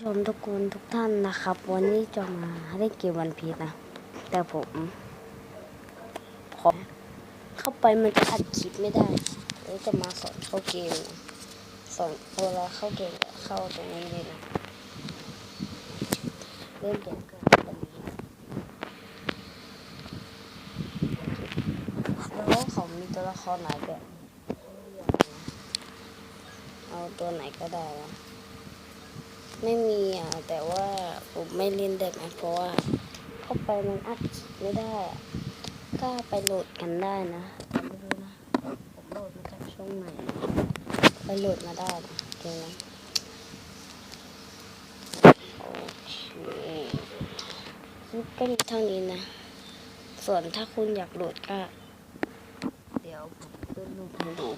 ชมทุกคนทุกท่านนะครับ วันนี้จะมาเล่นเกมวันพีชนะ แต่ผมขอเข้าไปมันจะอัดคลิปไม่ได้เลยจะมาสอนเข้าเกมนะสอนเวลาเข้าเกมเข้าตรงนี้เลยนะเริ่มเกมกันตรงนี้แล้วเขามีตัวละครไหนแบบเอาตัวไหนก็ได้นะ ไม่มีอะแต่ว่าผมไม่เล่นได้ไหมเพราะว่าเข้าไปมันอัดไม่ได้ก็ไปโหลดกันได้นะไม่รู้นะผมโหลดมาจากช่องไหนไปโหลดมาได้นะเกมนั้นโอเคก็มีเท่านี้นะ ส่วนถ้าคุณอยากโหลดก็ เดี๋ยวผมจะโหลดให้ดู